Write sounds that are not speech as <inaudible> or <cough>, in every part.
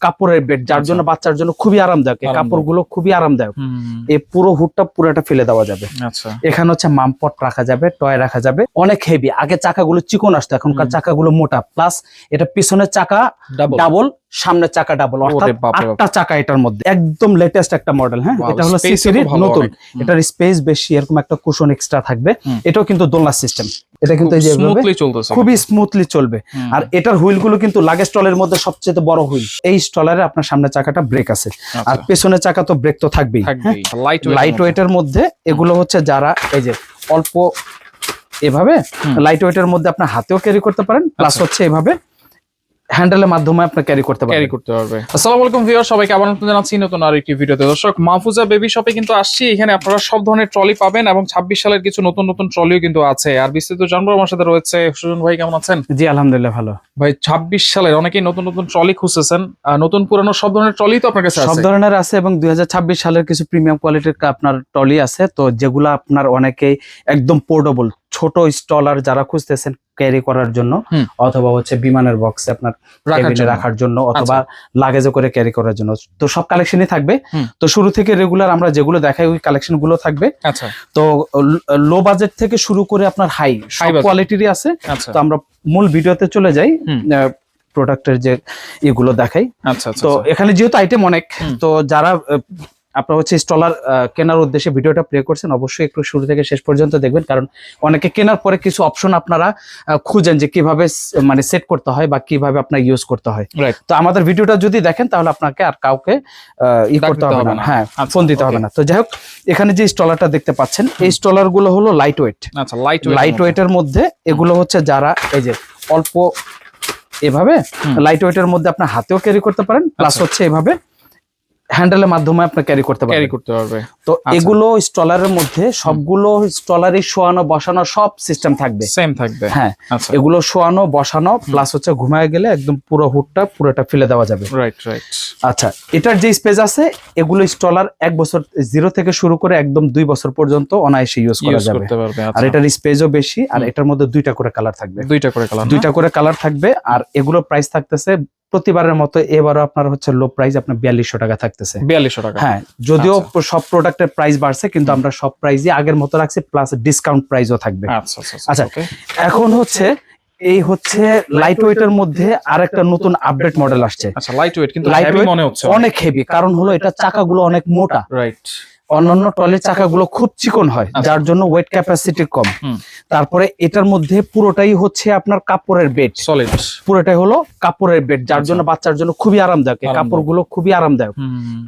কাপড়ের বেড যার আচ্ছা। জন্য বাচ্চার জন্য খুবই আরামদায়ক এই। কাপড়গুলো খুবই আরামদায়ক। এই পুরো হুডটা পুরোটা ফেলে দেওয়া যাবে। আচ্ছা। এখানে হচ্ছে মামপট রাখা যাবে টয় রাখা যাবে। অনেক হেভি আগে চাকাগুলো চিকন আসতো এখনকার চাকা চাকাগুলো মোটা। প্লাস এটা পিছনের চাকা ডাবল সামনের চাকা ডাবল অর্থাৎ আটটা চাকা এটার মধ্যে। একদম লেটেস্ট একটা মডেল হ্যাঁ? এটা হলো সি সিরিজ নতুন। এটার স্পেস বেশি এরকম একটা কুশন এক্সট্রা থাকবে। এটাও কিন্তু দোলনা সিস্টেম এটা কিন্তু এই স্মুথলি চলতেছে খুবই স্মুথলি চলবে। আর এটার হুইলগুলো কিন্তু লাগেজ স্টলের মধ্যে সবচেয়ে বড় হুইল এই স্টলারে আপনার সামনের চাকাটা ব্রেক আছে। আর আচ্ছা, পেছনের চাকা তো ব্রেক তো থাকবেই লাইট লাইট ওয়েটের মধ্যে। এগুলো হচ্ছে যারা এই যে অল্প এভাবে। লাইট ওয়েটের মধ্যে আপনার হাতেও ক্যারি করতে পারেন প্লাস আচ্ছা। হচ্ছে এভাবে হ্যান্ডেলের মাধ্যমে আপনি ক্যারি করতে ক্যারি করতে পারবে। আসসালামু আলাইকুম ভিউয়ার সবাইকে আবার নতুন জানাচ্ছি নতুন আর একটি ভিডিওতে দর্শক মাহফুজা বেবি শপে কিন্তু আসছি। এখানে আপনারা সব ধরনের ট্রলি পাবেন এবং ছাব্বিশ সালের কিছু নতুন নতুন ট্রলিও কিন্তু আছে। আর বিস্তারিত জানব আমার সাথে রয়েছে সুজন ভাই কেমন আছেন? জি আলহামদুলিল্লাহ ভালো। ভাই ছাব্বিশ সালের অনেকেই নতুন নতুন ট্রলি খুঁজতেছেন। আর নতুন পুরানো সব ধরনের ট্রলি তো আপনার কাছে সব ধরনের আছে এবং দুই হাজার ছাব্বিশ সালের কিছু প্রিমিয়াম কোয়ালিটির আপনার টলি আছে। তো যেগুলো আপনার অনেকেই একদম পোর্টেবল ছোট স্টলার যারা খুঁজতেছেন ক্যারি করার জন্য অথবা হচ্ছে বিমানের বক্সে আপনার রাখার জন্য। আচ্ছা। রাখার জন্য অথবা লাগেজে করে ক্যারি করার জন্য। তো সব কালেকশনই থাকবে। তো শুরু থেকে রেগুলার আমরা যেগুলো দেখাই ওই কালেকশনগুলো থাকবে। আচ্ছা। তো লো বাজেট থেকে শুরু করে আপনার হাই সব কোয়ালিটিরই আছে। আচ্ছা। তো আমরা মূল ভিডিওতে চলে যাই। প্রোডাক্টের যে এগুলো দেখাই। তো এখানে যেহেতু আইটেম অনেক তো যারা আপনার হচ্ছে স্টলার কেনার উদ্দেশ্যে ভিডিওটা প্লে করছেন অবশ্যই একটু শুরু থেকে শেষ পর্যন্ত দেখবেন কারণ অনেকে কেনার পরে কিছু অপশন আপনারা খুঁজেন যে কীভাবে মানে সেট করতে হয় বা কীভাবে আপনার ইউজ করতে হয়। রাইট তো আমাদের ভিডিওটা যদি দেখেন তাহলে আপনাকে আর কাউকে ই করতে হবে না। হ্যাঁ আচ্ছা, ফোন দিতে হবে না। তো যাই হোক এখানে যে স্টলারটা দেখতে পাচ্ছেন এই স্টলারগুলো হলো লাইট ওয়েট আচ্ছা লাইট লাইট ওয়েটের মধ্যে এগুলো হচ্ছে যারা এই যে অল্প এভাবে লাইট ওয়েটের মধ্যে আপনার হাতেও ক্যারি করতে পারেন প্লাস আচ্ছা। হচ্ছে এভাবে হ্যান্ডেলের মাধ্যমে আপনি ক্যারি করতে ক্যারি করতে পারবে। তো আচ্ছা। এগুলো স্টলারের মধ্যে সবগুলো স্টলারই শোয়ানো বসানো সব সিস্টেম থাকবে। সেম থাকবে। হ্যাঁ আচ্ছা। এগুলো শোয়ানো বসানো প্লাস হচ্ছে ঘুমায় গেলে একদম পুরো হুডটা পুরোটা ফেলে দেওয়া যাবে। রাইট রাইট আচ্ছা এটার যে স্পেস আছে এগুলো স্টলার এক বছর জিরো থেকে শুরু করে একদম দুই বছর পর্যন্ত অনায়াসে ইউজ করা যাবে। পারবে আর আচ্ছা এটার স্পেসও বেশি আর এটার মধ্যে দুইটা করে কালার থাকবে। দুইটা করে কালার দুইটা করে কালার থাকবে আর এগুলো প্রাইস থাকতেছে প্রতিবারের মতো এবারও আপনার হচ্ছে লো প্রাইস আপনার বিয়াল্লিশশো টাকা থাকতেছে। বিয়াল্লিশশো টাকা। হ্যাঁ যদিও সব প্রোডাক্টের প্রাইস বাড়ছে কিন্তু আমরা সব প্রাইসই আগের মতো রাখছি প্লাস ডিসকাউন্ট প্রাইসও থাকবে। আচ্ছা আচ্ছা আচ্ছা. এখন হচ্ছে এই হচ্ছে লাইট ওয়েটের মধ্যে আর একটা নতুন আপডেট মডেল আসছে। আচ্ছা লাইট ওয়েট কিন্তু মনে হচ্ছে অনেক হেভি কারণ হলো এটা চাকাগুলো অনেক মোটা। রাইট অন্যান্য টলের চাকাগুলো খুব চিকন হয় আচ্ছা। যার জন্য ওয়েট ক্যাপাসিটি কম। তারপরে এটার মধ্যে পুরোটাই হচ্ছে আপনার কাপড়ের বেড সলিড পুরোটাই হলো কাপড়ের বেড যার আচ্ছা। জন্য বাচ্চার জন্য খুবই আরামদায়ক। কাপড়গুলো খুবই আরামদায়ক।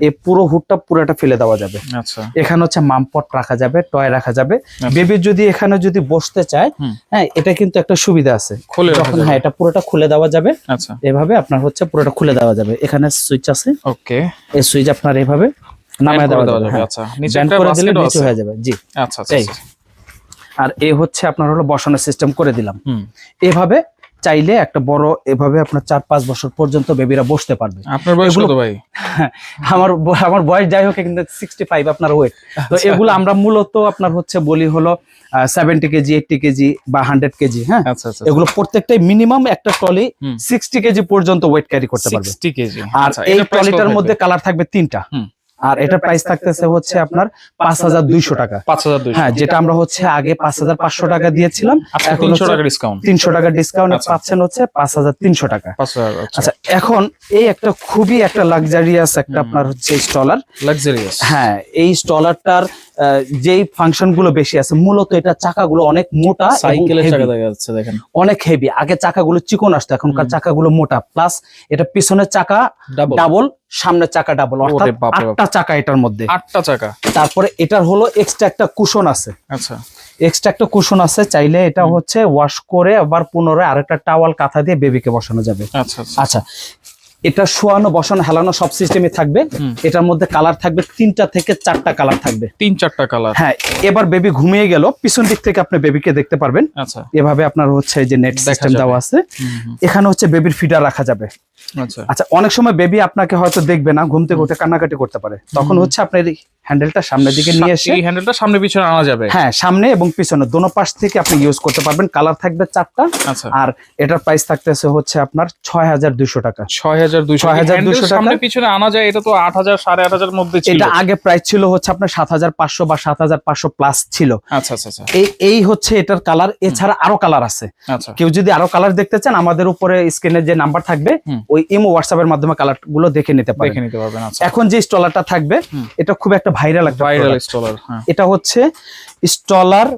এই পুরো হুডটা পুরোটা ফেলে দেওয়া যাবে। আচ্ছা। এখানে হচ্ছে মামপট রাখা যাবে টয় রাখা যাবে। বেবি যদি এখানে যদি বসতে চায় হ্যাঁ এটা কিন্তু একটা সুবিধা আছে। যখন হ্যাঁ এটা পুরোটা খুলে দেওয়া যাবে আচ্ছা। এভাবে আপনার হচ্ছে পুরোটা খুলে দেওয়া যাবে। এখানে সুইচ আছে। ওকে এই সুইচ আপনার এভাবে নামায় দেওয়া যাবে হ্যাঁ। আচ্ছা। নিচে একটা করে দিলে নিচে হয়ে যাবে জি। আচ্ছা আচ্ছা আর এ হচ্ছে আপনার হলো বসানোর সিস্টেম করে দিলাম। হুম। এভাবে চাইলে একটা বড় এভাবে আপনার চার পাঁচ বছর পর্যন্ত বেবিরা বসতে পারবে। আপনার বয়স কত ভাই? <laughs> আমার আমার বয়স যাই হোক কিন্তু সিক্সটি ফাইভ আপনার ওয়েট তো আচ্ছা। এগুলো আমরা মূলত আপনার হচ্ছে বলি হলো সেভেন্টি কেজি এইটটি কেজি বা হান্ড্রেড কেজি হ্যাঁ? আচ্ছা আচ্ছা এগুলো প্রত্যেকটাই মিনিমাম একটা ট্রলি। সিক্সটি কেজি পর্যন্ত ওয়েট ক্যারি করতে পারবে। 60 কেজি। আর আচ্ছা, এই ট্রলিটার মধ্যে কালার থাকবে তিনটা। হুম। আর এটা প্রাইস থাকতেছে হচ্ছে আপনার পাঁচ হাজার দুইশো টাকা। 5200 হ্যাঁ যেটা আমরা হচ্ছে আগে পাঁচ হাজার পাঁচশো টাকা দিয়েছিলাম আজকে এখন 300 হচ্ছে টাকা ডিসকাউন্ট তিনশো টাকা ডিসকাউন্ট আচ্ছা। পাচ্ছেন হচ্ছে পাঁচ হাজার তিনশো টাকা। আচ্ছা। আচ্ছা এখন এই একটা খুবই একটা লাক্সারিয়াস একটা আপনার হচ্ছে স্টলার লাক্সারিয়াস হ্যাঁ এই স্টলারটার যেই ফাংশনগুলো বেশি আছে মূলত এটা চাকাগুলো অনেক মোটা এবং সাইকেলের heavy, দেখা যাচ্ছে দেখেন। অনেক হেভি আগে চাকাগুলো চিকন আসতো এখনকার। চাকাগুলো মোটা। প্লাস এটা পিছনের চাকা ডাবল সামনের চাকা ডাবল অর্থাৎ। আটটা চাকা এটার মধ্যে। আটটা চাকা? তারপরে এটার হলো এক্সট্রা একটা কুশন আছে। আচ্ছা। এক্সট্রা একটা কুশন আছে চাইলে এটা হচ্ছে ওয়াশ করে আবার পুনরায় আরেকটা টাওয়াল কাঁথা দিয়ে বেবিকে বসানো যাবে। আচ্ছা আচ্ছা। আচ্ছা এটা শোয়ানো বসানো হেলানো সব সিস্টেমে থাকবে। এটার মধ্যে কালার থাকবে তিনটা থেকে চারটা কালার থাকবে। তিন চারটা কালার হ্যাঁ এবার বেবি ঘুমিয়ে গেল পিছন দিক থেকে আপনি বেবিকে দেখতে পারবেন। আচ্ছা। এভাবে আপনার হচ্ছে যে নেট সিস্টেম দেওয়া আছে। এখানে হচ্ছে বেবির ফিডার রাখা যাবে। আচ্ছা। আচ্ছা অনেক সময় বেবি আপনাকে হয়তো দেখবে না ঘুম থেকে উঠে কান্নাকাটি করতে পারে। তখন হচ্ছে আপনার হ্যান্ডেলটা সামনের দিকে নিয়ে এসে এই হ্যান্ডেলটা সামনে পিছনে আনা যাবে। হ্যাঁ সামনে এবং পিছনে দোনো পাশ থেকে আপনি ইউজ করতে পারবেন। কালার থাকবে চারটা। আচ্ছা। আর এটার প্রাইস থাকতেছে হচ্ছে আপনার ছয় হাজার দুশো টাকা। ছয় হাজার দুইশো 6,200 টাকা। সামনে পিছনে আনা যায় এটা তো আট হাজার সাড়ে আট হাজার মধ্যে ছিল। এটা আগে প্রাইস ছিল হচ্ছে আপনার সাত হাজার পাঁচশো বা সাত হাজার পাঁচশো প্লাস ছিল। আচ্ছা আচ্ছা আচ্ছা। এই এই হচ্ছে এটার কালার এছাড়া আরও কালার আছে। আচ্ছা। কেউ যদি আরও কালার দেখতে চান আমাদের উপরে স্ক্রিনে যে নাম্বার থাকবে ওই ইমো হোয়াটসঅ্যাপের মাধ্যমে কালারগুলো দেখে নিতে পারেন। দেখে নিতে পারবেন আচ্ছা। এখন যে স্টলারটা থাকবে এটা খুব একটা ভাইরাল একটা ভাইরাল স্টলার হ্যাঁ। এটা হচ্ছে স্টলার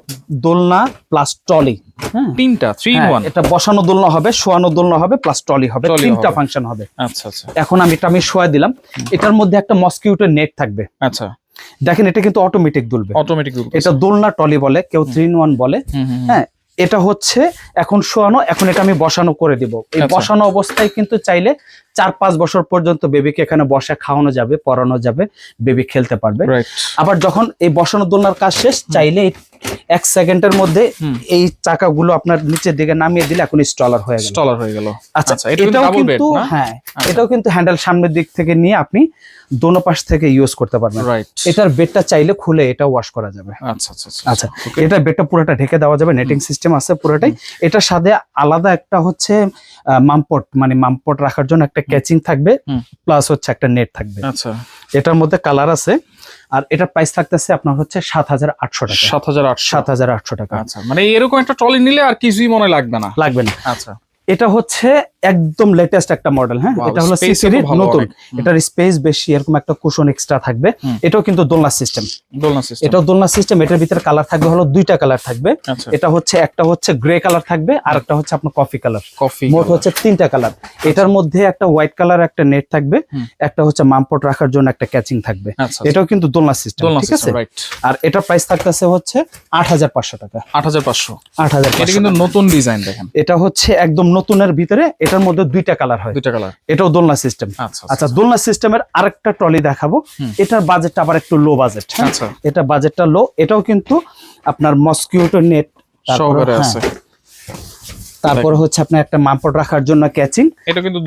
দোলনা প্লাস টলি হ্যাঁ। তিনটা থ্রি ইন হ্যাঁ, ওয়ান এটা বসানো দোলনা হবে শোয়ানো দোলনা হবে প্লাস টলি হবে তিনটা ফাংশন হবে। আচ্ছা আচ্ছা। এখন আমি এটা আমি শোয়া দিলাম। এটার মধ্যে একটা মসকিউটের নেট থাকবে। আচ্ছা। দেখেন এটা কিন্তু অটোমেটিক দুলবে। অটোমেটিক এটা দোলনা টলি বলে কেউ থ্রি ইন ওয়ান বলে। হ্যাঁ এটা হচ্ছে এখন শোয়ানো এখন এটা আমি বসানো করে দিব। এই আচ্ছা। বসানো অবস্থায় কিন্তু চাইলে চার পাঁচ বছর পর্যন্ত বেবিকে এখানে বসে খাওয়ানো যাবে পড়ানো যাবে বেবি খেলতে পারবে। আবার যখন এই বসানো দোলনার কাজ শেষ চাইলে এক সেকেন্ডের মধ্যে। এই চাকাগুলো আপনার নিচের দিকে নামিয়ে দিলে এখন স্টলার হয়ে গেল। স্টলার হয়ে গেল। আচ্ছা আচ্ছা, এটা কিন্তু এটাও কিন্তু? হ্যাঁ আচ্ছা। এটাও কিন্তু হ্যান্ডেল সামনের দিক থেকে নিয়ে আপনি দোনো পাশ থেকে ইউজ করতে পারবেন। রাইট এটার বেডটা চাইলে খুলে এটা ওয়াশ করা যাবে। আচ্ছা আচ্ছা আচ্ছা আচ্ছা এটা বেডটা পুরোটা ঢেকে দেওয়া যাবে নেটিং সিস্টেম আছে পুরোটাই। এটার সাথে আলাদা একটা হচ্ছে মামপট মানে মামপট রাখার জন্য একটা ক্যাচিং থাকবে প্লাস হচ্ছে একটা নেট থাকবে। আচ্ছা। এটার মধ্যে কালার আছে আর এটার প্রাইস থাকতেছে আপনার হচ্ছে সাত হাজার আটশো টাকা। সাত হাজার আটশো। সাত হাজার আটশো টাকা। আচ্ছা মানে এরকম একটা ট্রলি নিলে আর কিছুই মনে লাগবে না। লাগবে না। আচ্ছা। এটা হচ্ছে একদম লেটেস্ট একটা মডেল হ্যাঁ? এটা হলো ভালো নতুন। এটার স্পেস বেশি এরকম একটা কুশন এক্সট্রা থাকবে। এটাও কিন্তু দোলনা সিস্টেম দোলনা সিস্টেম এটাও দোলনা সিস্টেম এটার ভিতরে কালার থাকবে হলো দুইটা কালার থাকবে। আচ্ছা। এটা হচ্ছে একটা হচ্ছে গ্রে কালার থাকবে আর একটা হচ্ছে আপনার কফি কালার কফি মোট হচ্ছে তিনটা কালার এটার মধ্যে একটা হোয়াইট কালার একটা নেট থাকবে। একটা হচ্ছে মামপট রাখার জন্য একটা ক্যাচিং থাকবে। আচ্ছা এটাও কিন্তু দোলনা সিস্টেম ঠিক আছে? আর এটার প্রাইস থাকতেছে হচ্ছে আট হাজার পাঁচশো টাকা। আট হাজার পাঁচশো। আট হাজার এটা কিন্তু নতুন ডিজাইন দেখেন। এটা হচ্ছে একদম নতুনের ভিতরে এটার মধ্যে দুইটা কালার হয়। দুইটা কালার। এটাও দোলনা সিস্টেম আচ্ছা আচ্ছা দোলনা সিস্টেমের আরেকটা ট্রলি দেখাবো। এটার বাজেটটা আবার একটু লো বাজেট আচ্ছা। এটা বাজেটটা লো এটাও কিন্তু আপনার মসকিউটো নেট সহকারে আছে। তারপরে হচ্ছে আপনার একটা মাপট রাখার জন্য ক্যাচিং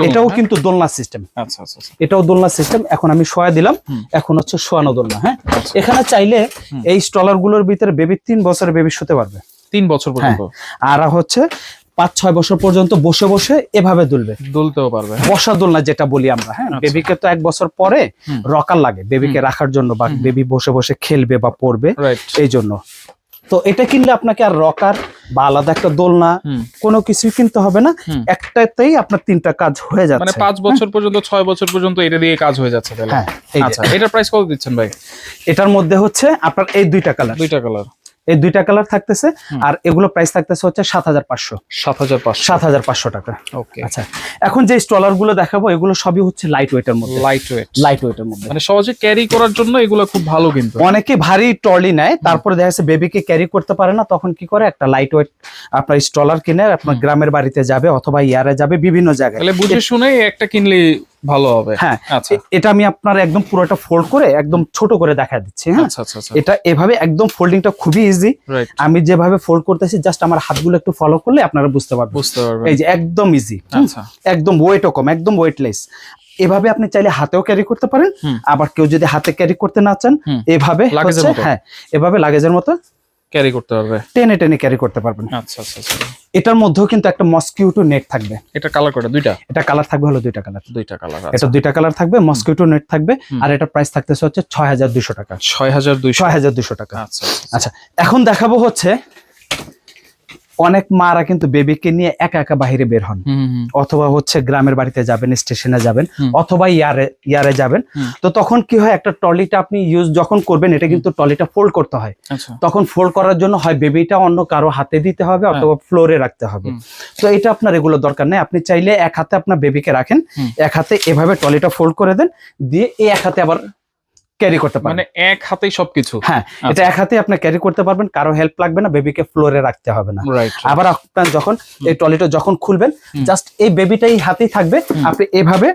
এটাও হ্যাঁ? কিন্তু দোলনা সিস্টেম আচ্ছা আচ্ছা আচ্ছা। এটাও দোলনা সিস্টেম এখন আমি শোয়া দিলাম। এখন হচ্ছে শোয়ানো দোলনা হ্যাঁ? আচ্ছা। এখানে চাইলে এই স্টলারগুলোর ভিতরে বেবি তিন বছরের বেবি শুতে পারবে। তিন বছর পর্যন্ত। আর হচ্ছে পাঁচ ছয় বছর পর্যন্ত বসে বসে এভাবে দুলবে। দুলতেও পারবে। বসা দোলনা যেটা বলি আমরা হ্যাঁ? আচ্ছা। বেবিকে তো এক বছর পরে রকার লাগে বেবিকে রাখার জন্য বা। বেবি বসে বসে খেলবে বা পড়বে এই জন্য। তো এটা কিনলে আপনাকে আর রকার বা আলাদা একটা দোলনা কোনো কিছুই কিনতে হবে না। একটাতেই আপনার তিনটা কাজ হয়ে যাচ্ছে। মানে পাঁচ বছর পর্যন্ত ছয় বছর পর্যন্ত এটা দিয়ে কাজ হয়ে যাচ্ছে তাহলে। হ্যাঁ। আচ্ছা এটার প্রাইস কত দিচ্ছেন ভাই? এটার মধ্যে হচ্ছে আপনার এই দুইটা কালার দুইটা কালার এই দুইটা কালার থাকতেছে আর এগুলো প্রাইস থাকতেছে হচ্ছে সাত হাজার পাঁচশো। সাত হাজার পাঁচশো। সাত হাজার পাঁচশো টাকা। ওকে আচ্ছা এখন যে স্টলারগুলো দেখাবো এগুলো সবই হচ্ছে লাইট ওয়েটের মধ্যে। লাইট ওয়েট লাইট ওয়েটের মধ্যে। মানে সহজে ক্যারি করার জন্য এগুলো খুব ভালো কিন্তু। অনেকে ভারী ট্রলি নেয় তারপরে দেখা যাচ্ছে বেবিকে ক্যারি করতে পারে না তখন কি করে? একটা লাইট ওয়েট আপনার স্টলার কিনে আপনার গ্রামের বাড়িতে যাবে অথবা ইয়ারে যাবে বিভিন্ন জায়গায়। তাহলে বুঝে শুনে একটা কিনলে ভালো হবে। হ্যাঁ আচ্ছা। এটা আমি আপনার একদম পুরোটা ফোল্ড করে একদম ছোট করে দেখা দিচ্ছি হ্যাঁ? আচ্ছা আচ্ছা এটা এভাবে একদম ফোল্ডিংটা খুবই ইজি আমি যেভাবে ফোল্ড করতেছি জাস্ট আমার হাতগুলো একটু ফলো করলে আপনারা বুঝতে পারবেন। বুঝতে পারবেন। এই যে একদম ইজি আচ্ছা। একদম ওয়েটও কম একদম ওয়েটলেস এভাবে আপনি চাইলে হাতেও ক্যারি করতে পারেন আবার কেউ যদি হাতে ক্যারি করতে না চান এভাবে? হ্যাঁ এভাবে লাগেজের মতো ক্যারি করতে পারবে। টেনে টেনে ক্যারি করতে পারবেন। আচ্ছা আচ্ছা আচ্ছা। এটার মধ্যেও কিন্তু একটা মসকিউটো নেট থাকবে। এটা কালার করে দুইটা? এটা কালার থাকবে হলো দুইটা কালার দুইটা কালার এটা দুইটা কালার থাকবে মসকিউটো নেট থাকবে আর এটা প্রাইস থাকতেছে হচ্ছে ছয় হাজার দুশো টাকা। ছয় হাজার দুইশো। ছয় হাজার দুশো টাকা। আচ্ছা। আচ্ছা এখন দেখাবো হচ্ছে অনেক মারা কিন্তু বেবিকে নিয়ে একা একা বাহিরে বের হন। অথবা হচ্ছে গ্রামের বাড়িতে যাবেন স্টেশনে যাবেন। অথবা ইয়ারে ইয়ারে যাবেন। তো তখন কি হয় একটা ট্রলিটা আপনি ইউজ যখন করবেন এটা কিন্তু ট্রলিটা ফোল্ড করতে হয়। আচ্ছা। তখন ফোল্ড করার জন্য হয় বেবিটা অন্য কারও হাতে দিতে হবে হ্যাঁ। অথবা ফ্লোরে রাখতে হবে। তো এটা আপনার এগুলো দরকার নেই। আপনি চাইলে এক হাতে আপনার বেবিকে রাখেন এক হাতে এভাবে ট্রলিটা ফোল্ড করে দেন দিয়ে এই এক হাতে আবার ক্যারি করতে পারেন মানে এক হাতেই সবকিছু? হ্যাঁ এটা এক হাতে আপনি ক্যারি করতে পারবেন কারও হেল্প লাগবে না বেবিকে ফ্লোরে রাখতে হবে না। রাইট আবার আপনার যখন এই ট্রলিটা যখন খুলবেন জাস্ট এই বেবিটাই হাতেই থাকবে আপনি এভাবে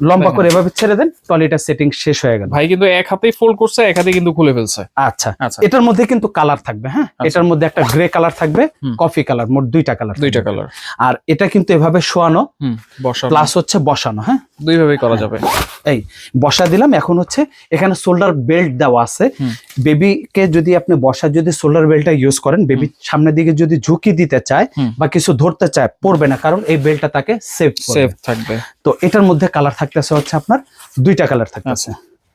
লম্বা করে এভাবে ছেড়ে দেন টলিটা সেটিং শেষ হয়ে গেল। ভাই কিন্তু এক হাতেই ফোল্ড করছে এক হাতে কিন্তু খুলে ফেলছে। আচ্ছা আচ্ছা। এটার মধ্যে কিন্তু কালার থাকবে হ্যাঁ? আচ্ছা। এটার মধ্যে একটা গ্রে কালার থাকবে কফি কালার মোট দুইটা কালার দুইটা কালার আর এটা কিন্তু এভাবে শোয়ানো প্লাস হচ্ছে বসানো হ্যাঁ? দুই ভাবেই করা যাবে। এই বসা দিলাম এখন হচ্ছে এখানে শোল্ডার বেল্ট দেওয়া আছে। বেবিকে যদি আপনি বসা যদি শোল্ডার বেল্টটা ইউজ করেন বেবি সামনের দিকে যদি ঝুঁকি দিতে চায় বা কিছু ধরতে চায় পড়বে না কারণ এই বেল্টটা তাকে সেভ সেফ থাকবে। তো এটার মধ্যে কালার থাকতেছে হচ্ছে আপনার দুইটা কালার থাকতেছে।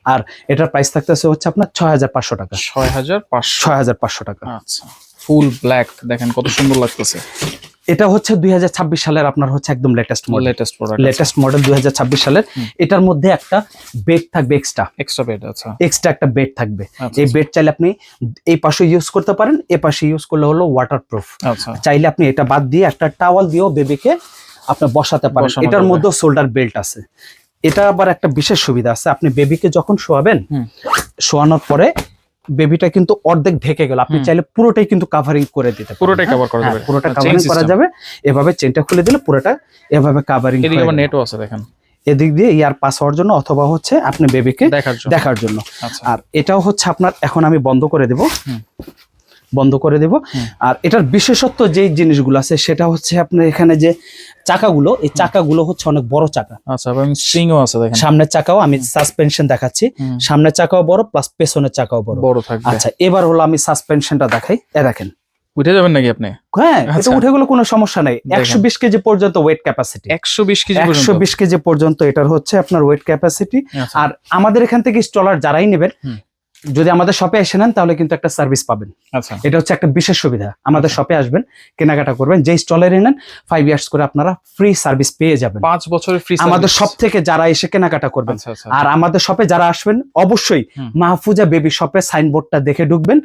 আর এটার প্রাইস থাকতেছে হচ্ছে আপনার ছয় হাজার পাঁচশো টাকা। ছয় হাজার পাঁচশো। ছয় হাজার পাঁচশো টাকা। আচ্ছা। ফুল ব্ল্যাক দেখেন কত সুন্দর লাগতেছে। এটা হচ্ছে দুই হাজার ছাব্বিশ সালের আপনার হচ্ছে একদম latest model latest product latest model দুই সালের। এটার মধ্যে একটা বেড থাকবে এক্সট্রা এক্সট্রা বেড আচ্ছা। এক্সট্রা একটা বেড থাকবে। আচ্ছা, এই বেড চাইলে আপনি এই পাশে ইউজ করতে পারেন এ পাশে ইউজ করলে হলো ওয়াটার প্রুফ আচ্ছা। চাইলে আপনি এটা বাদ দিয়ে একটা টাওয়াল দিয়েও বেবিকে আপনি বসাতে পারেন। এটার। মধ্যে শোল্ডার বেল্ট আছে। এটা আবার একটা বিশেষ সুবিধা আছে। আপনি বেবিকে যখন শোয়াবেন শোয়ানোর পরে বেবিটা কিন্তু অর্ধেক ঢেকে গেল। আপনি চাইলে পুরোটাই কিন্তু কাভারিং করে দিতে পুরোটাই কভার cover করা হ্যাঁ, যাবে। পুরোটা কভারিং করা যাবে। এভাবে চেনটা খুলে দিলে পুরোটা এভাবে কাভারিং এদিকে আবার নেটও আছে দেখেন। এদিক দিয়ে ইয়ার পাস হওয়ার জন্য অথবা হচ্ছে আপনি বেবিকে দেখার জন্য। আচ্ছা। আর এটাও হচ্ছে আপনার এখন আমি বন্ধ করে দেব। বন্ধ করে দেব। আর এটার বিশেষত্ব যেই জিনিসগুলো আছে সেটা হচ্ছে আপনার এখানে যে চাকাগুলো এই চাকাগুলো হচ্ছে অনেক বড় চাকা। আচ্ছা এবং স্ট্রিংও আছে দেখেন। সামনের চাকাও আমি সাসপেনশন দেখাচ্ছি। সামনের চাকাও বড় প্লাস পেছনের চাকাও বড়। বড় থাকবে। আচ্ছা এবার হলো আমি সাসপেনশনটা দেখাই। এ দেখেন। উঠে যাবেন নাকি আপনি? হ্যাঁ এটা আচ্ছা। উঠে গেলে কোনো সমস্যা নাই। একশো বিশ কেজি পর্যন্ত ওয়েট ক্যাপাসিটি একশো বিশ কেজি একশো বিশ কেজি পর্যন্ত এটার হচ্ছে আপনার ওয়েট ক্যাপাসিটি আচ্ছা, আর আমাদের এখান থেকে স্টলার যারাই নেবেন। যদি আমাদের শপে এসে নেন তাহলে কিন্তু একটা সার্ভিস পাবেন। আচ্ছা। এটা হচ্ছে একটা বিশেষ সুবিধা। আমাদের আচ্ছা। শপে আসবেন কেনাকাটা করবেন যেই স্টলারে নেন ফাইভ ইয়ার্স করে আপনারা ফ্রি সার্ভিস পেয়ে যাবেন। পাঁচ বছরের ফ্রি আমাদের শপ থেকে যারা এসে কেনাকাটা করবেন। আচ্ছা আচ্ছা আর আমাদের শপে যারা আসবেন অবশ্যই মাহফুজা বেবি শপের সাইনবোর্ডটা দেখে ঢুকবেন।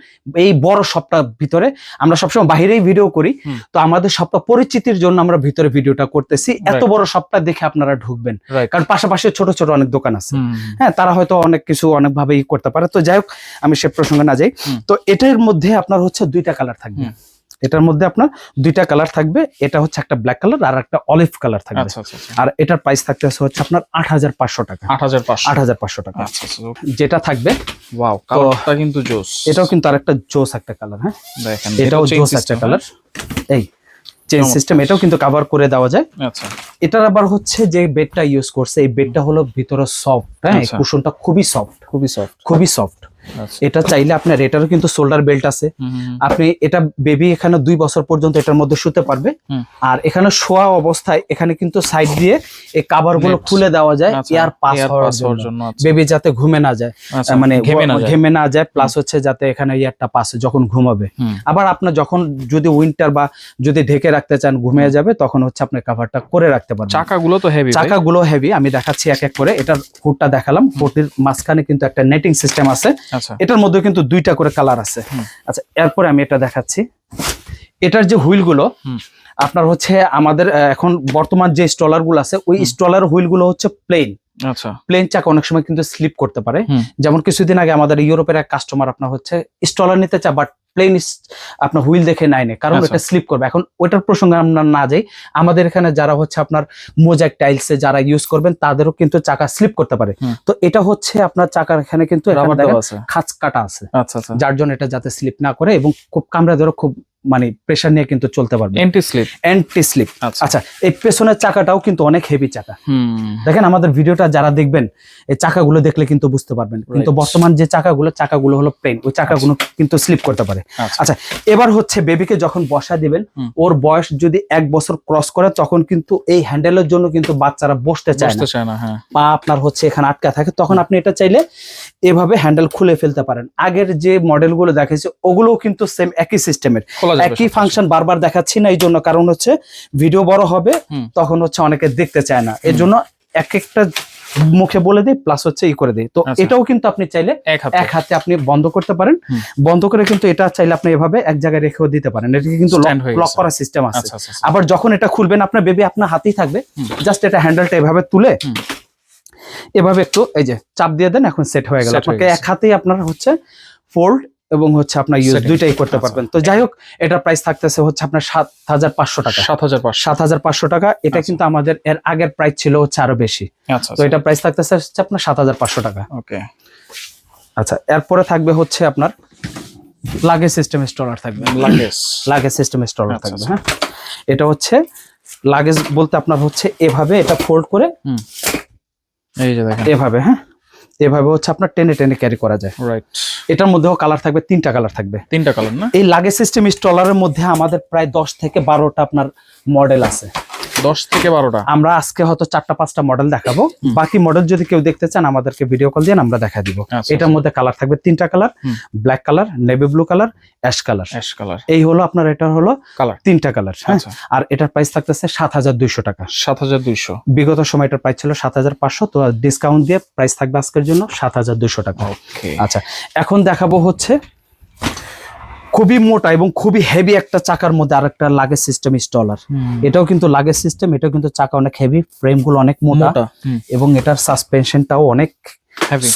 এই বড় শপটার ভিতরে আমরা সবসময় বাইরেই ভিডিও করি। তো আমাদের শপটা পরিচিতির জন্য আমরা ভিতরে ভিডিওটা করতেছি। এত বড় শপটা দেখে আপনারা ঢুকবেন। কারণ পাশাপাশি ছোট ছোট অনেক দোকান আছে। হ্যাঁ তারা হয়তো অনেক কিছু অনেকভাবে ই করতে পারে। তো যাই হোক আমি সে প্রসঙ্গে না যাই। তো এটার মধ্যে আপনার হচ্ছে দুইটা কালার থাকবে। এটার মধ্যে আপনার দুইটা কালার থাকবে। এটা হচ্ছে একটা ব্ল্যাক কালার আর একটা অলিভ কালার থাকবে। আচ্ছা আচ্ছা আচ্ছা। আর এটার প্রাইস থাকতে হচ্ছে আপনার আট হাজার পাঁচশো টাকা। আট হাজার পাঁচশো। টাকা। যেটা থাকবে ওয়াও কালারটা কিন্তু জোস। এটাও কিন্তু আরেকটা জোস একটা কালার হ্যাঁ? দেখেন এটাও জোস একটা কালার এই চেন সিস্টেম এটাও কিন্তু কভার করে দেওয়া যায়। হ্যাঁ? আচ্ছা। এটার আবার হচ্ছে যে বেডটা ইউজ করছে এই বেডটা হলো ভিতরে সফট হ্যাঁ। কুশনটা খুবই সফট খুবই সফট খুবই সফট এটা চাইলে আপনার এটারও কিন্তু শোল্ডার বেল্ট আছে। আপনি এটা বেবি এখানে দুই বছর পর্যন্ত এটার মধ্যে শুতে পারবে। আর এখানে শোয়া অবস্থায় এখানে কিন্তু সাইড দিয়ে এই কাভারগুলো খুলে দেওয়া যায় আচ্ছা, এয়ার পাস হওয়ার জন্য। জন্য আচ্ছা। বেবি যাতে ঘুমে না যায়। আচ্ছা, মানে ঘেমে না যায়। প্লাস হচ্ছে যাতে এখানে ইয়ারটা পাস যখন ঘুমাবে। আবার আপনার যখন যদি উইন্টার বা যদি ঢেকে রাখতে চান ঘুমিয়ে যাবে তখন হচ্ছে আপনি কাভারটা করে রাখতে পারবেন। চাকাগুলো তো হেভি চাকাগুলো হেভি আমি দেখাচ্ছি এক এক করে। এটার হুডটা দেখালাম হুডের মাঝখানে কিন্তু একটা নেটিং সিস্টেম আছে। আচ্ছা। এটার মধ্যে কিন্তু দুইটা করে কালার আছে। আচ্ছা এরপরে আমি এটা দেখাচ্ছি। এটার যে হুইলগুলো আপনার হচ্ছে আমাদের এখন বর্তমান যে স্টলারগুলো আছে ওই। স্টলার হুইলগুলো হচ্ছে প্লেন আচ্ছা। প্লেন চাকা অনেক সময় কিন্তু স্লিপ করতে পারে। যেমন কিছুদিন আগে আমাদের ইউরোপের এক কাস্টমার আপনার হচ্ছে স্টলার নিতে চা বাট প্লেন আপনার হুইল দেখে নেই কারণ আচ্ছা। এটা স্লিপ করবে। এখন ওইটার প্রসঙ্গে আমরা না যাই আমাদের এখানে যারা হচ্ছে আপনার মোজাইক টাইলসে যারা ইউজ করবেন তাদেরও কিন্তু চাকা স্লিপ করতে পারে। তো এটা হচ্ছে আপনার চাকার এখানে কিন্তু খাঁচ কাটা আছে। আচ্ছা আচ্ছা। যার জন্য এটা যাতে স্লিপ না করে এবং খুব কামড়া ধরো খুব মানে প্রেশার নিয়ে কিন্তু চলতে পারবে। এন্টি স্লিপ অ্যান্টি স্লিপ আচ্ছা। আচ্ছা এই পেছনের চাকাটাও কিন্তু অনেক হেভি চাকা। দেখেন আমাদের ভিডিওটা যারা দেখবেন এই চাকাগুলো দেখলে কিন্তু বুঝতে পারবেন। কিন্তু বর্তমান যে চাকাগুলো চাকাগুলো হলো প্লেন ওই চাকাগুলো কিন্তু স্লিপ করতে পারে। আচ্ছা। আচ্ছা এবার হচ্ছে বেবিকে যখন বসা দিবেন ওর বয়স যদি এক বছর ক্রস করে তখন কিন্তু এই হ্যান্ডেলের জন্য কিন্তু বাচ্চারা বসতে চায় না। হ্যাঁ। পা আপনার হচ্ছে এখানে আটকা থাকে তখন আপনি এটা চাইলে এভাবে হ্যান্ডেল খুলে ফেলতে পারেন। আগের যে মডেলগুলো দেখাচ্ছি ওগুলোও কিন্তু সেম একই সিস্টেমের যাবে একই। ফাংশন বারবার দেখাচ্ছি না এই জন্য কারণ হচ্ছে ভিডিও বড় হবে তখন হচ্ছে অনেকে দেখতে চায় না। এর জন্য এক একটা মুখে বলে দিই প্লাস হচ্ছে ই করে দিই। তো আচ্ছা। এটাও কিন্তু আপনি চাইলে এক হাতে। আপনি বন্ধ করতে পারেন। বন্ধ করে কিন্তু এটা চাইলে আপনি এভাবে এক জায়গায় রেখেও দিতে পারেন। এটাকে কিন্তু লক করার সিস্টেম আছে। আচ্ছা আচ্ছা। আবার যখন এটা খুলবেন আপনার বেবি আপনার হাতেই থাকবে। জাস্ট এটা হ্যান্ডেলটা এভাবে তুলে এভাবে একটু এই যে চাপ দিয়ে দেন এখন সেট হয়ে গেল। আপনাকে এক হাতেই আপনার হচ্ছে ফোল্ড এবং হচ্ছে আপনার ইউজ দুইটাই করতে আচ্ছা। পারবেন। তো যাই হোক এটা প্রাইস থাকতেছে হচ্ছে আপনার সাত হাজার পাঁচশো টাকা। সাত হাজার সাত হাজার পাঁচশো টাকা। এটা আচ্ছা। কিন্তু আমাদের এর আগের প্রাইস ছিল হচ্ছে আরও বেশি। আচ্ছা তো এটা প্রাইস থাকতেছে হচ্ছে আপনার সাত হাজার পাঁচশো টাকা। ওকে। আচ্ছা এরপরে থাকবে হচ্ছে আপনার লাগেজ সিস্টেম স্টলার থাকবে। লাগেজ লাগেজ সিস্টেম স্টলার থাকবে হ্যাঁ? এটা হচ্ছে লাগেজ বলতে আপনার হচ্ছে এভাবে এটা ফোল্ড করে এই যে দেখেন। এভাবে হ্যাঁ? এভাবে হচ্ছে আপনার টেনে টেনে ক্যারি করা যায়। রাইট এটার মধ্যেও কালার থাকবে তিনটা কালার থাকবে। তিনটা কালার না? এই লাগেজ সিস্টেম স্টলারের মধ্যে আমাদের প্রায় দশ থেকে বারোটা আপনার মডেল আছে। দশ থেকে বারোটা। আমরা আজকে হয়তো চারটা পাঁচটা মডেল দেখাবো। বাকি মডেল যদি কেউ দেখতে চান আমাদেরকে ভিডিও কল দিয়ে আমরা দেখা দিব। আচ্ছা, এটার মধ্যে কালার থাকবে তিনটা colour black colour navy blue colour ash colour ash colour এই হলো আপনার এটা হলো কালার তিনটা কালার হ্যাঁ? আচ্ছা। আর এটার প্রাইস থাকতেছে সাত হাজার দুইশো টাকা। সাত হাজার দুইশো। বিগত সময় এটার প্রাইস ছিল সাত হাজার পাঁচশো তো ডিসকাউন্ট দিয়ে প্রাইস থাকবে আজকের জন্য সাত হাজার দুইশো টাকা। আচ্ছা এখন দেখাবো হচ্ছে খুবই মোটা এবং খুবই হেভি একটা চাকার মধ্যে আরেকটা লাগেজ সিস্টেম স্টলার এটাও কিন্তু লাগেজ সিস্টেম এটাও কিন্তু চাকা অনেক হেভি ফ্রেমগুলো অনেক মোটা। এবং এটার সাসপেনশনটাও অনেক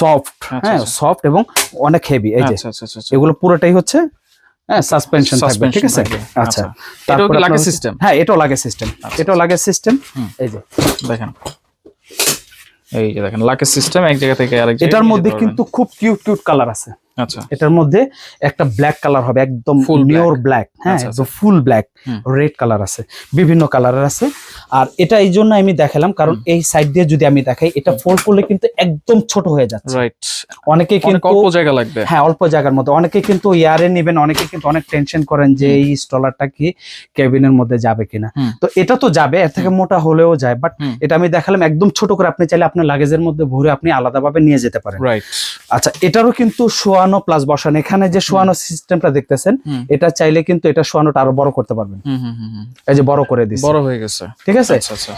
সফট হ্যাঁ আচ্ছা। সফট এবং অনেক হেভি এই যে। আচ্ছা আচ্ছা আচ্ছা এগুলো পুরোটাই হচ্ছে হ্যাঁ সাসপেনশন থাকবে ঠিক আছে? আচ্ছা। এটাও লাগে সিস্টেম হ্যাঁ এটাও লাগে সিস্টেম আচ্ছা, এটাও লাগে সিস্টেম এই যে। দেখেন। এই যে দেখেন লাকের সিস্টেম এক জায়গা থেকে আরেক এটার মধ্যে কিন্তু খুব কিউট কিউট কালার আছে। আচ্ছা। এটার মধ্যে একটা ব্ল্যাক কালার হবে একদম নিওর ব্ল্যাক হ্যাঁ আচ্ছা, একদম ফুল ব্ল্যাক রেড কালার আছে বিভিন্ন কালারের আছে। আর এটা এই জন্য আমি দেখালাম কারণ এই সাইড দিয়ে যদি আমি দেখাই এটা ফোল্ড করলে কিন্তু একদম ছোট হয়ে যাচ্ছে। রাইট অনেকে কিন্তু অল্প জায়গা লাগবে। হ্যাঁ অল্প জায়গার মধ্যে। অনেকে কিন্তু ইয়ারে নেবেন অনেকে কিন্তু অনেক টেনশন করেন যে এই স্টলারটা কি কেবিনের মধ্যে যাবে কিনা। তো এটা তো যাবে এর থেকে মোটা হলেও যায় বাট এটা আমি দেখালাম একদম ছোট করে আপনি চাইলে আপনার লাগেজের মধ্যে ভরে আপনি আলাদাভাবে নিয়ে যেতে পারেন। রাইট আচ্ছা এটারও কিন্তু শোয়ানো প্লাস বসানো। এখানে যে শোয়ানো সিস্টেমটা দেখতেছেন এটা চাইলে কিন্তু এটা শোয়ানোটা আরও বড় করতে পারবেন। এই যে বড় করে দিচ্ছে বড় হয়ে গেছে। ঠিক আছে? আচ্ছা আচ্ছা।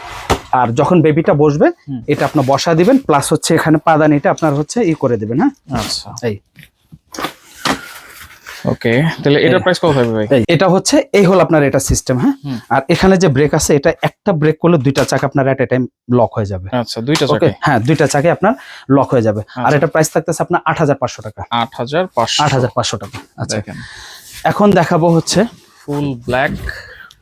আর যখন বেবিটা বসবে এটা আপনার বসা দিবেন প্লাস হচ্ছে এখানে পাদানিটা আপনার হচ্ছে ই করে দিবেন হ্যাঁ? আচ্ছা। এই। ওকে তাহলে এটা প্রাইস কত থাকবে ভাই? এটা হচ্ছে এই হল আপনার এটা সিস্টেম হ্যাঁ? আর এখানে যে ব্রেক আছে এটা একটা ব্রেক করলে দুইটা চাকা আপনার এট এ টাইম লক হয়ে যাবে। আচ্ছা দুইটা ওকে চাকা? হ্যাঁ দুইটা চাকা আপনার লক হয়ে যাবে। আর আচ্ছা। এটা প্রাইস থাকতেছে আপনার আট হাজার পাঁচশো টাকা। আট হাজার পাঁচশো। আট হাজার পাঁচশো টাকা আচ্ছা। এখন দেখাবো হচ্ছে ফুল ব্ল্যাক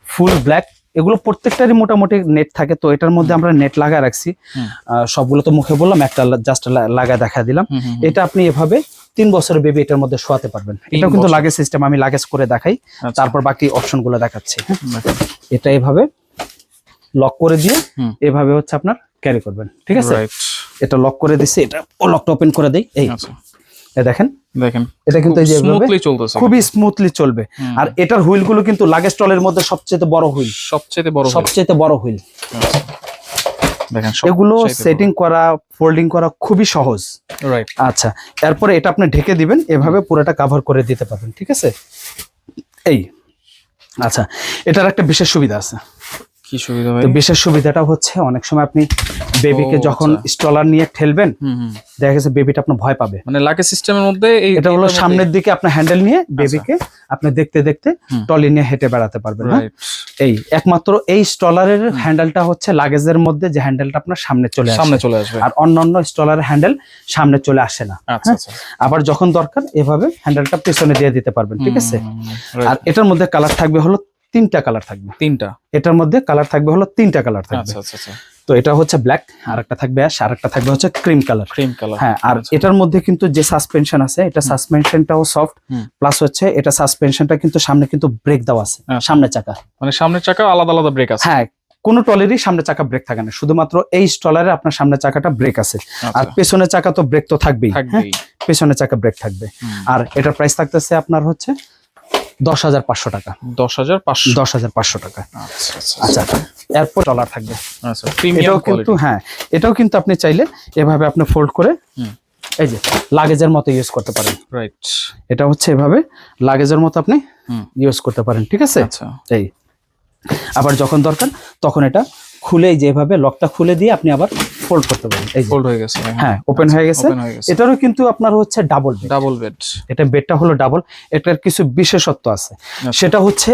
ফুল ব্ল্যাক এগুলো প্রত্যেকটারই মোটামুটি নেট থাকে তো এটার মধ্যে আমরা নেট লাগা রাখছি। সবগুলো তো মুখে বললাম একটা জাস্ট লাগা দেখা দিলাম। এটা আপনি এভাবে তিন বছরের বেবি এটার মধ্যে শোয়াতে পারবেন। এটাও কিন্তু। লাগেজ সিস্টেম আমি লাগেজ করে দেখাই আচ্ছা। তারপর বাকি অপশনগুলো দেখাচ্ছি হ্যাঁ? এটা এভাবে লক করে দিয়ে এভাবে হচ্ছে আপনার ক্যারি করবেন ঠিক আছে? এটা লক করে দিচ্ছি এটা ও লকটা ওপেন করে দেই এই। আচ্ছা। এই দেখেন? দেখেন। এটা কিন্তু এই যে স্মুথলি চলতেছে খুবই স্মুথলি চলবে। আর এটার হুইলগুলো কিন্তু লাগেজ টলের মধ্যে সবচেয়ে বড় হুইল সবচেয়ে বড় সবচেয়ে বড় হুইল। দেখেন এগুলো সেটিং করা ফোল্ডিং করা খুবই সহজ। রাইট আচ্ছা এরপরে এটা আপনি ঢেকে দিবেন এভাবে পুরোটা কভার করে দিতে পারবেন ঠিক আছে? এই আচ্ছা এটার একটা বিশেষ সুবিধা আছে। কি সুবিধা বিশেষ সুবিধাটা হচ্ছে অনেক সময় আপনি বেবিকে যখন আচ্ছা। স্টলার নিয়ে ঠেলবেন দেখা গেছে বেবিটা আপনার ভয় পাবে। মানে লাগে সিস্টেমের মধ্যে এটা হলো সামনের দিকে আপনার হ্যান্ডেল নিয়ে বেবিকে আপনি দেখতে দেখতে। টলি নিয়ে হেঁটে বেড়াতে পারবেন হ্যাঁ? এই একমাত্র এই স্টলারের হ্যান্ডেলটা হচ্ছে লাগেজের মধ্যে যে হ্যান্ডেলটা আপনার সামনে চলে সামনে চলে আসবে। আর অন্যান্য স্টলারের হ্যান্ডেল সামনে চলে আসে না আচ্ছা আচ্ছা। আবার যখন দরকার এভাবে হ্যান্ডেলটা পিছনে দিয়ে দিতে পারবেন ঠিক আছে? আর এটার মধ্যে কালার থাকবে হলো তিনটা কালার থাকবে। তিনটা? এটার মধ্যে কালার থাকবে হলো তিনটা কালার থাকবে। আচ্ছা আচ্ছা আচ্ছা। তো এটা হচ্ছে ব্ল্যাক আর একটা থাকবে অ্যাশ আর একটা থাকবে হচ্ছে ক্রিম কালার ক্রিম কালার হ্যাঁ আর এটার মধ্যে কিন্তু যে সাসপেনশন আছে এটা সাসপেনশনটাও সফট প্লাস হচ্ছে এটা সাসপেনশনটা কিন্তু সামনে কিন্তু ব্রেক দেওয়া আছে আচ্ছা। সামনে চাকা। মানে সামনের চাকা আলাদা আলাদা ব্রেক আছে। হ্যাঁ কোনো টলেরই সামনে চাকা ব্রেক থাকে না শুধুমাত্র এই স্টলারে আপনার সামনে চাকাটা ব্রেক আছে। আর আচ্ছা পেছনে চাকা তো ব্রেক তো থাকবেই হ্যাঁ থাকবেই পেছনে চাকা ব্রেক থাকবে। আর এটার প্রাইস থাকতেছে আপনার হচ্ছে দশ হাজার পাঁচশো টাকা। দশ হাজার পাঁচশো? দশ হাজার পাঁচশো টাকা। আচ্ছা আচ্ছা। আচ্ছা এরপর ডলার থাকবে। আচ্ছা এটাও কিন্তু হ্যাঁ এটাও কিন্তু আপনি চাইলে এভাবে আপনি ফোল্ড করে হুম। এই যে লাগেজের মতো ইউজ করতে পারেন। রাইট এটা হচ্ছে এভাবে লাগেজের মতো আপনি হুম। ইউজ করতে পারেন ঠিক আছে? আচ্ছা। এই। আবার যখন দরকার তখন এটা খুলে যেভাবে লকটা খুলে দিয়ে আপনি আবার ফোল্ড করতে পারেন। এই ফোল্ড হয়ে গেছে হ্যাঁ। ওপেন হয়ে গেছে। হয়ে গেছে। এটারও কিন্তু আপনার হচ্ছে ডাবল বেড ডাবল বেড এটা বেডটা হলো ডাবল এটার কিছু বিশেষত্ব আছে। আচ্ছা। সেটা হচ্ছে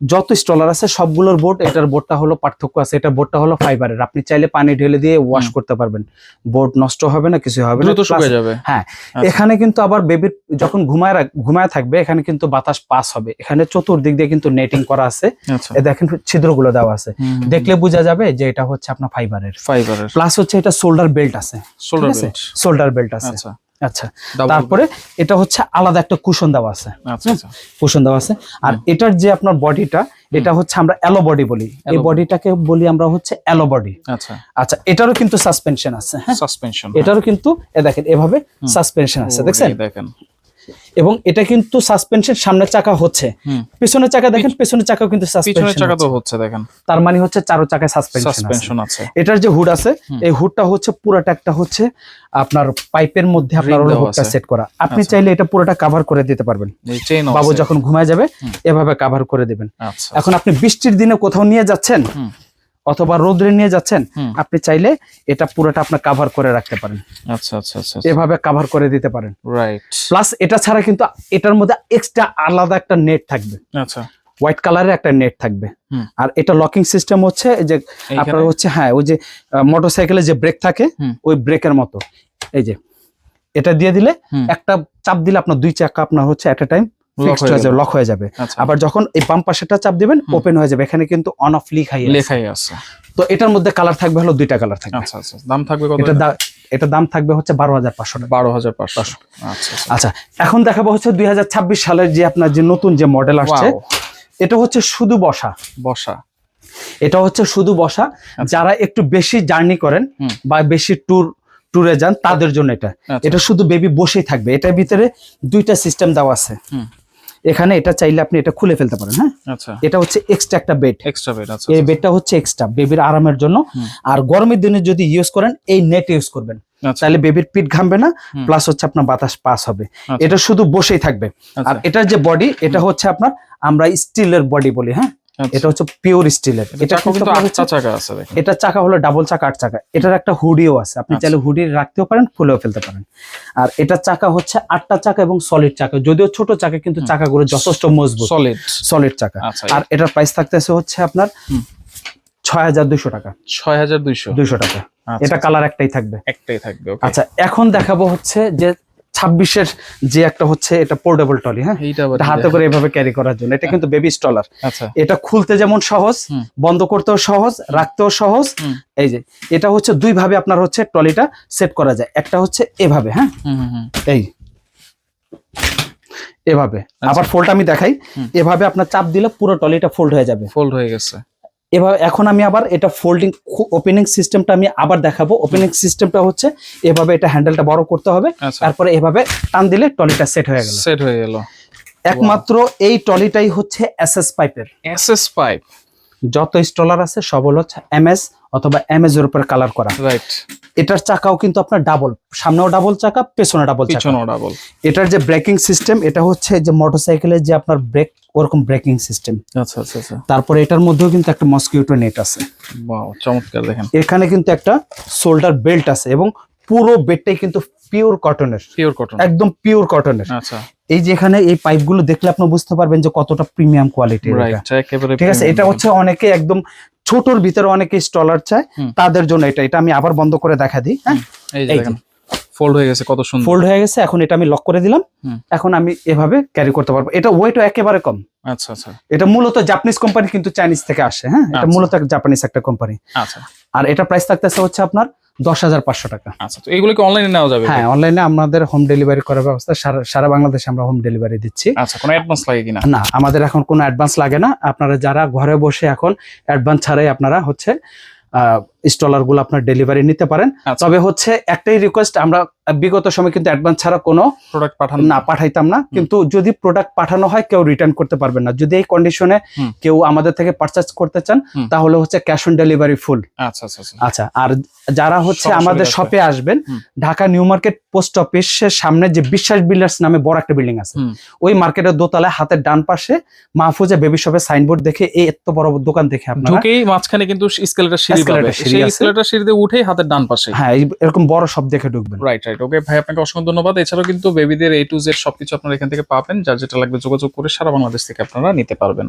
যত স্টলার আছে সবগুলোর বোর্ড এটার বোর্ডটা হলো পার্থক্য আছে। এটা বোর্ডটা হলো ফাইবারের আপনি চাইলে পানি ঢেলে দিয়ে ওয়াশ করতে পারবেন। বোর্ড নষ্ট হবে না কিছু হবে না। শুকিয়ে যাবে। হ্যাঁ আচ্ছা। এখানে কিন্তু আবার বেবির যখন ঘুমায় ঘুমায় থাকবে এখানে কিন্তু বাতাস পাস হবে। এখানে চতুর্দিক দিয়ে কিন্তু নেটিং করা আছে। আচ্ছা। এ দেখেন ছিদ্রগুলো দেওয়া আছে। দেখলে বোঝা যাবে যে এটা হচ্ছে আপনার ফাইবারের ফাইবারের প্লাস হচ্ছে এটা শোল্ডার বেল্ট আছে। শোল্ডার বেল্ট শোল্ডার বেল্ট আছে। আচ্ছা তারপরে এটা হচ্ছে আলাদা একটা কুশন দেওয়া আছে। আচ্ছা আচ্ছা। কুশন দেওয়া আছে। আর এটার যে আপনার বডিটা এটা হচ্ছে আমরা অ্যালো বডি বলি। এই। বডিটাকে বলি আমরা হচ্ছে অ্যালো বডি আচ্ছা। আচ্ছা এটারও কিন্তু সাসপেনশন আছে হ্যাঁ? সাসপেনশন এটারও কিন্তু এ দেখেন এভাবে সাসপেনশন আছে দেখছেন? দেখেন। এবং এটা কিন্তু সাসপেনশন সামনের চাকা হচ্ছে। পিছনের চাকা দেখেন পেছনের চাকাও কিন্তু সাসপেনশন চাকা তো হচ্ছে দেখেন। তার মানে হচ্ছে চারো চাকায় সাসপেনশন আছে। সাসপেনশন আছে। এটার যে হুড আছে এই হুডটা হচ্ছে পুরোটা একটা হচ্ছে আপনার পাইপের মধ্যে আপনার হুডটা সেট করা। আপনি আচ্ছা। চাইলে এটা পুরোটা কভার করে দিতে পারবেন। বাবু যখন ঘুমায় যাবে এভাবে কভার করে দিবেন। আচ্ছা। এখন আপনি বৃষ্টির দিনে কোথাও নিয়ে যাচ্ছেন। অথবা রোদ্রে নিয়ে যাচ্ছেন আপনি চাইলে এটা পুরোটা আপনার কাভার করে রাখতে পারেন। আচ্ছা আচ্ছা আচ্ছা এভাবে কাভার করে দিতে পারেন। রাইট প্লাস এটা ছাড়া কিন্তু এটার মধ্যে এক্সট্রা আলাদা একটা নেট থাকবে। আচ্ছা। হোয়াইট কালারের একটা নেট থাকবে। আর এটা লকিং সিস্টেম হচ্ছে যে আপনার হচ্ছে হ্যাঁ ওই যে মোটরসাইকেলে যে ব্রেক থাকে। ওই ব্রেকের মতো। এই যে এটা দিয়ে দিলে একটা চাপ দিলে আপনার দুই চাকা আপনার হচ্ছে এট এ টাইম Lock হয়ে যাবে। লক হয়ে যাবে। আচ্ছা। আবার যখন এই বাম পাশেটা চাপ দিবেন ওপেন হয়ে যাবে। এখানে কিন্তু অন অফ লিখাই। লেখাই আছে। তো এটার মধ্যে কালার থাকবে হলো দুইটা কালার থাকবে। আচ্ছা আচ্ছা। দাম থাকবে কত? এটা এটা দাম থাকবে হচ্ছে বারো হাজার পাঁচশো বারো হাজার পাঁচশো। আচ্ছা আচ্ছা। আচ্ছা এখন দেখাবো হচ্ছে দুই হাজার ছাব্বিশ সালের যে আপনার যে নতুন যে মডেল আসছে এটা হচ্ছে শুধু বসা বসা এটা হচ্ছে শুধু বসা যারা একটু বেশি জার্নি করেন। বা বেশি ট্যুর ট্যুরে যান তাদের জন্য এটা। এটা শুধু বেবি বসেই থাকবে। এটার ভিতরে দুইটা সিস্টেম দেওয়া আছে। এখানে এটা চাইলে আপনি এটা খুলে ফেলতে পারেন হ্যাঁ? আচ্ছা। এটা হচ্ছে এক্সট্রা একটা বেড এক্সট্রা বেড আচ্ছা এই বেডটা হচ্ছে এক্সট্রা বেবির আরামের জন্য। আর গরমের দিনে যদি ইউজ করেন এই নেট ইউজ করবেন। আচ্ছা। তাহলে বেবির পিঠ ঘামবে না প্লাস হচ্ছে আপনার বাতাস পাস হবে। আচ্ছা। এটা শুধু বসেই থাকবে। আর আচ্ছা। এটার যে বডি এটা হচ্ছে আপনার আমরা স্টিলের বডি বলি হ্যাঁ? আচ্ছা। এটা হচ্ছে পিওর স্টিলের এটা কিন্তু আটটা চাকা আছে দেখেন। এটা চাকা হলো ডাবল চাকা আট চাকা। এটার একটা হুডিও আছে। আপনি আচ্ছা। চাইলে হুডি রাখতেও পারেন খুলেও ফেলতে পারেন। আর এটা চাকা হচ্ছে আটটা চাকা এবং সলিড চাকা। যদিও ছোট চাকা কিন্তু চাকাগুলো যথেষ্ট মজবুত। সলিড সলিড চাকা। আচ্ছা আর এটার প্রাইস থাকতেছে হচ্ছে আপনার। ছয় হাজার দুইশো টাকা। ছয় হাজার দুইশো। দুইশো টাকা। আচ্ছা, এটা কালার একটাই থাকবে। একটাই থাকবে ওকে আচ্ছা এখন দেখাবো হচ্ছে যে ছাব্বিশের যে একটা হচ্ছে এটা পোর্টেবল টলি হ্যাঁ? হাতে করে এভাবে ক্যারি করার জন্য। এটা কিন্তু বেবি স্টলার আচ্ছা। এটা খুলতে যেমন সহজ বন্ধ করতেও সহজ রাখতেও সহজ। এই যে এটা হচ্ছে দুই ভাবে আপনার হচ্ছে ট্রলিটা সেট করা যায়। একটা হচ্ছে এভাবে হ্যাঁ? এই। এভাবে। আবার ফোল্ড আমি দেখাই। আচ্ছা। এভাবে আপনার চাপ দিলে পুরো ট্রলিটা ফোল্ড হয়ে যাবে। ফোল্ড হয়ে গেছে। এভাবে এখন আমি আবার এটা ফোল্ডিং ওপেনিং সিস্টেমটা আমি আবার দেখাবো। ওপেনিং সিস্টেমটা হচ্ছে এভাবে এটা হ্যান্ডেলটা বড় করতে হবে। আচ্ছা। তারপরে এভাবে টান দিলে টলিটা সেট হয়ে গেল। সেট হয়ে গেল। একমাত্র এই টলিটাই হচ্ছে এসএস পাইপের এসএস পাইপ যত স্টলার আছে সব হলো এমএস অথবা এমএস এর উপর কালার করা। রাইট এটার চাকাও কিন্তু আপনার ডাবল সামনেও ডাবল চাকা পেছনে ডাবল চাকা। ডাবল এটার যে ব্রেকিং সিস্টেম এটা হচ্ছে যে মোটরসাইকেলের যে আপনার ব্রেক ওরকম ব্রেকিং সিস্টেম আচ্ছা আচ্ছা আচ্ছা। তারপরে এটার মধ্যেও কিন্তু একটা মসকিউটো নেট আছে। বাও চমৎকার দেখেন। এখানে কিন্তু একটা শোল্ডার বেল্ট আছে এবং পুরো বেডটাই কিন্তু পিওর কটনের পিওর কটন একদম পিওর কটনের আচ্ছা। এই যে এখানে এই পাইপগুলো দেখলে আপনি বুঝতে পারবেন যে কতটা প্রিমিয়াম কোয়ালিটির এটা। ঠিক আছে এটা হচ্ছে অনেকে একদম ছোটর ভিতরে অনেকে স্টলার চায় তাদের জন্য এটা এটা আমি আবার বন্ধ করে দেখা দিই হ্যাঁ? এই ফোল্ড হয়ে গেছে কত সুন্দর। ফোল্ড হয়ে গেছে এখন এটা আমি লক করে দিলাম এখন আমি এভাবে ক্যারি করতে পারব। এটা ওয়েটও একেবারে কম। আচ্ছা আচ্ছা। এটা মূলত জাপানিজ কোম্পানি কিন্তু চাইনিজ থেকে আসে হ্যাঁ? এটা আচ্ছা। মূলত জাপানিজ একটা কোম্পানি আচ্ছা। আর এটা প্রাইস থাকতেছে হচ্ছে আপনার দশ হাজার পাঁচশো টাকা। আচ্ছা তো এইগুলো কি অনলাইনে নেওয়া যাবে? হ্যাঁ অনলাইনে আমাদের হোম ডেলিভারি করার ব্যবস্থা সারা- সারা বাংলাদেশে আমরা হোম ডেলিভারি দিচ্ছি। আচ্ছা কোনো অ্যাডভান্স লাগে কিনা? না আমাদের এখন কোনো অ্যাডভান্স লাগে না। আপনারা যারা ঘরে বসে এখন অ্যাডভান্স ছাড়াই আপনারা হচ্ছে স্টলারগুলো আপনার ডেলিভারি নিতে পারেন। আচ্ছা। তবে হচ্ছে একটাই রিকোয়েস্ট আমরা বিগত সময় কিন্তু অ্যাডভান্স ছাড়া কোনো প্রোডাক্ট পাঠান না পাঠাইতাম না। কিন্তু যদি প্রোডাক্ট পাঠানো হয় কেউ রিটার্ন করতে পারবেন না। যদি এই কন্ডিশনে কেউ আমাদের থেকে পারচেজ করতে চান তাহলে হচ্ছে ক্যাশ অন ডেলিভারি ফুল আচ্ছা আচ্ছা আর যারা হচ্ছে আমাদের শপে আসবেন ঢাকা নিউ মার্কেট পোস্ট অফিসের সামনে যে বিশ্বাস বিল্ডার্স নামে বড় একটা বিল্ডিং আছে। ওই মার্কেটের দোতলায় হাতের ডান পাশে মাহফুজা বেবি শপের সাইনবোর্ড দেখে এই এত বড় দোকান দেখে আপনারা? ঢুকেই মাঝখানে কিন্তু স্কেলেটার সিঁড়ি পাবে Escalator আছে। স্কেলেটার সিঁড়ি উঠেই হাতের ডান পাশে। হ্যাঁ এরকম বড় সব দেখে ঢুকবেন। রাইট রাইট ওকে ভাই আপনাকে অসংখ্য ধন্যবাদ। এছাড়াও কিন্তু বেবিদের এ টু জেড সবকিছু আপনারা এখান থেকে পাবেন। যার যেটা লাগবে যোগাযোগ করে সারা বাংলাদেশ থেকে আপনারা নিতে পারবেন।